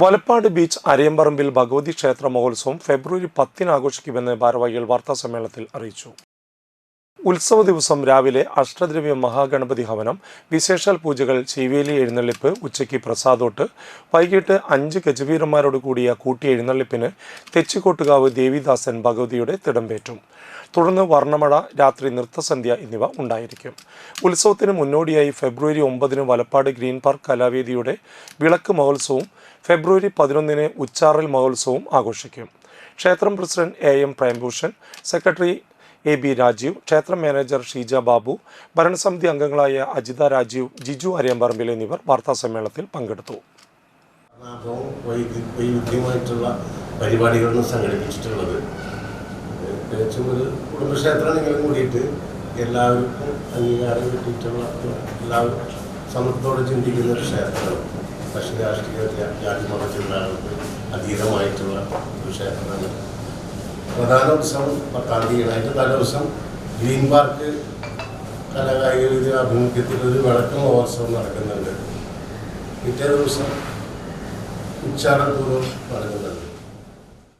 Valappad beach Arayamparambil Bhagavathi ക്ഷേത്ര മഹോത്സവം ഫെബ്രുവരി പത്തിന് ആഘോഷിക്കുമെന്ന് ഭാരവാഹികൾ വാർത്താസമ്മേളനത്തിൽ അറിയിച്ചു. ഉത്സവ ദിവസം രാവിലെ അഷ്ടദ്രവ്യ മഹാഗണപതി ഹവനം വിശേഷാൽ പൂജകൾ ചീവേലി എഴുന്നള്ളിപ്പ് ഉച്ചയ്ക്ക് പ്രസാദോട്ട് വൈകിട്ട് അഞ്ച് ഗജവീരന്മാരോട് കൂടിയ കൂട്ടി എഴുന്നള്ളിപ്പിന് തെച്ചിക്കോട്ടുകാവ് ദേവിദാസൻ ഭഗവതിയുടെ തിടമ്പേറ്റും. തുടർന്ന് വർണമഴ രാത്രി നൃത്തസന്ധ്യ എന്നിവ ഉണ്ടായിരിക്കും. ഉത്സവത്തിന് മുന്നോടിയായി ഫെബ്രുവരി ഒമ്പതിന് വലപ്പാട് ഗ്രീൻ പാർക്ക് കലാവേദിയുടെ വിളക്ക് മഹോത്സവവും ഫെബ്രുവരി പതിനൊന്നിന് ഉച്ചാറൽ മഹോത്സവവും ആഘോഷിക്കും. ക്ഷേത്രം president A M Prembhushan secretary A B Rajeev ക്ഷേത്ര മാനേജർ ഷീജ ബാബു ഭരണസമിതി അംഗങ്ങളായ അജിത രാജീവ് ജിജു അരിയമ്പറമ്പിൽ എന്നിവർ വാർത്താസമ്മേളനത്തിൽ പങ്കെടുത്തു. വൈവിധ്യമായിട്ടുള്ള സംഘടിപ്പിച്ചിട്ടുള്ളത്. ഒരു കുടുംബക്ഷേത്രമാണെങ്കിലും കൂടിയിട്ട് എല്ലാവർക്കും അംഗീകാരം കിട്ടിയിട്ടുള്ള എല്ലാവരും സമത്വത്തോടെ ചിന്തിക്കുന്ന ഒരു ക്ഷേത്രമാണ്. പക്ഷേ രാഷ്ട്രീയ ജാതി അതീതമായിട്ടുള്ള ഒരു ക്ഷേത്രമാണ്. പ്രധാന ഉത്സവം പത്താം അതിന്റെ തലേ ദിവസം ഗ്രീൻ പാർക്ക് കലാകായിക വിദ്യ ആഭിമുഖ്യത്തിൽ ഒരു വിളക്ക് മഹോത്സവം നടക്കുന്നുണ്ട്. പിറ്റേ ദിവസം ഉച്ചാരണപൂർവം നടക്കുന്നുണ്ട്